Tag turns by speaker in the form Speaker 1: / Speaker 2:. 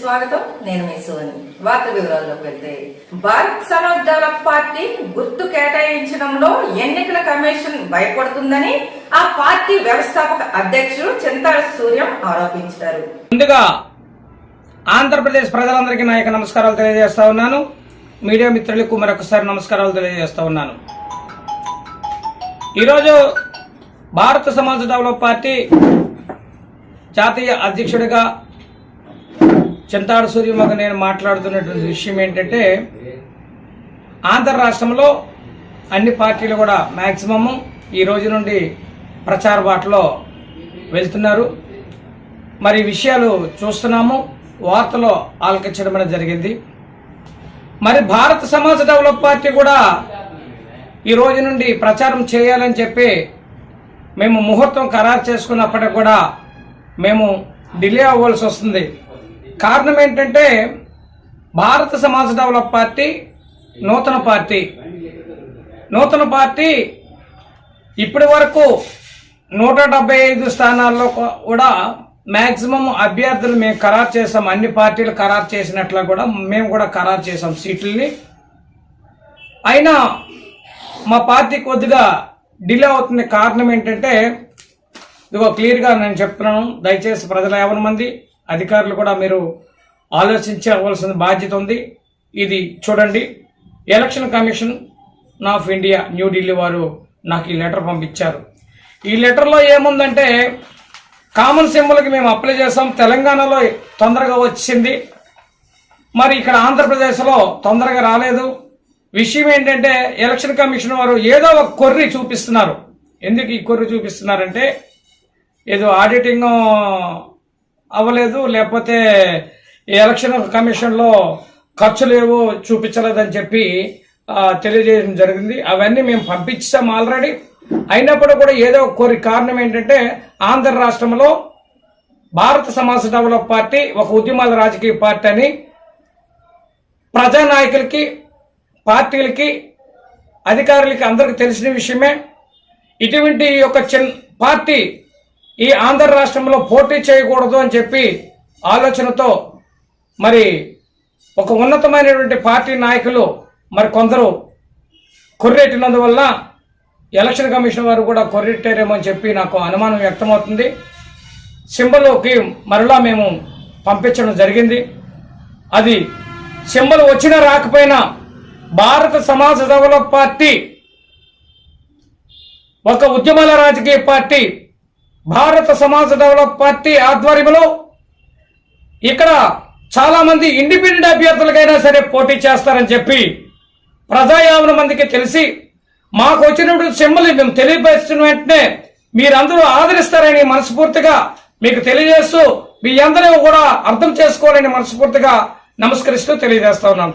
Speaker 1: స్వాగతం. నేను మీ సోని వార్త వివరాల్లోకి వెళ్తే భారత్ సమాజ్ పార్టీ గుర్తు కేటాయించడంలో ఎన్నికల కమిషన్ భయపడుతుందని ఆ పార్టీ వ్యవస్థాపక అధ్యక్షుడు చింతాల సూర్యం ఆరోపించారు.
Speaker 2: ముందుగా ఆంధ్రప్రదేశ్ ప్రజలందరికీ నా యొక్క నమస్కారాలు తెలియజేస్తా ఉన్నాను. మీడియా మిత్రులకు మరొకసారి నమస్కారాలు తెలియజేస్తా ఉన్నాను. ఈరోజు భారత సమాజ్ డెవలప్ పార్టీ జాతీయ అధ్యక్షుడిగా చింతాడు సూర్యమగ నేను మాట్లాడుతున్నటువంటి విషయం ఏంటంటే ఆంధ్ర రాష్ట్రంలో అన్ని పార్టీలు కూడా మ్యాక్సిమము ఈ రోజు నుండి ప్రచార బాటలో వెళ్తున్నారు. మరి ఈ విషయాలు చూస్తున్నాము వార్తలో ఆలకించడం అనేది జరిగింది. మరి భారత సమాజ్ డెవలప్ పార్టీ కూడా ఈ రోజు నుండి ప్రచారం చేయాలని చెప్పి మేము ముహూర్తం ఖరారు చేసుకున్నప్పటికి కూడా మేము డిలే అవ్వాల్సి వస్తుంది. కారణం ఏంటంటే భారత సమాజ్ డెవలప్ పార్టీ నూతన పార్టీ. నూతన పార్టీ ఇప్పటి వరకు నూట డెబ్బై ఐదు స్థానాల్లో కూడా మ్యాక్సిమం అభ్యర్థులు మేము ఖరారు చేసాం అన్ని పార్టీలు ఖరారు చేసినట్లు కూడా మేము కూడా ఖరారు చేసాం సీట్లని. అయినా మా పార్టీ కొద్దిగా డిలే అవుతుంది కారణం ఏంటంటే ఇదిగో క్లియర్గా నేను చెప్తున్నాను. దయచేసి ప్రజల యాభై మంది అధికారులు కూడా మీరు ఆలోచించవలసిన బాధ్యత ఉంది. ఇది చూడండి. Election commission of India New Delhi వారు నాకు ఈ లెటర్ పంపించారు. ఈ లెటర్లో ఏముందంటే కామన్ సింబల్కి మేము అప్లై చేసాం తెలంగాణలో తొందరగా వచ్చింది. మరి ఇక్కడ ఆంధ్రప్రదేశ్లో తొందరగా రాలేదు. విషయం ఏంటంటే ఎలక్షన్ కమిషన్ వారు ఏదో ఒక కొర్రి చూపిస్తున్నారు. ఎందుకు ఈ కొర్రి చూపిస్తున్నారంటే ఏదో ఆడిటింగ్ అవ్వలేదు లేకపోతే ఈ ఎలక్షన్ కమిషన్లో ఖర్చులు చూపించలేదని చెప్పి తెలియజేయడం జరిగింది. అవన్నీ మేము పంపించాం ఆల్రెడీ. అయినప్పుడు కూడా ఏదో ఒక కోరి కారణం ఏంటంటే ఆంధ్ర రాష్ట్రంలో భారత సమాజ డెవలప్ పార్టీ ఒక ఉద్యమాల రాజకీయ పార్టీ అని ప్రజానాయకులకి పార్టీలకి అధికారులకి అందరికీ తెలిసిన విషయమే. ఇటువంటి యొక్క చిన్న పార్టీ ఈ ఆంధ్ర రాష్ట్రంలో పోటీ చేయకూడదు అని చెప్పి ఆలోచనతో మరి ఒక ఉన్నతమైనటువంటి పార్టీ నాయకులు మరి కొందరు కొర్రెట్టినందువల్ల ఎలక్షన్ కమిషన్ వారు కూడా కొర్రెట్టారేమో అని చెప్పి నాకు అనుమానం వ్యక్తమవుతుంది. సింబల్కి మరలా మేము పంపించడం జరిగింది. అది సింబల్ వచ్చినా రాకపోయినా భారత సమాజ డెవలప్ పార్టీ ఒక ఉద్యమాల రాజకీయ పార్టీ భారత సమాజ డెవలప్ పార్టీ ఆధ్వర్యంలో ఇక్కడ చాలా మంది ఇండిపెండెంట్ అభ్యర్థులకైనా సరే పోటీ చేస్తారని చెప్పి ప్రజాయామన మందికి తెలిసి మాకు వచ్చినప్పుడు సిమ్మల్ని మేము తెలియపరిచిన వెంటనే మీరందరూ ఆదరిస్తారని మనస్ఫూర్తిగా మీకు తెలియజేస్తూ మీ అందరూ కూడా అర్థం చేసుకోవాలని మనస్ఫూర్తిగా నమస్కరిస్తూ తెలియజేస్తా ఉన్నాం.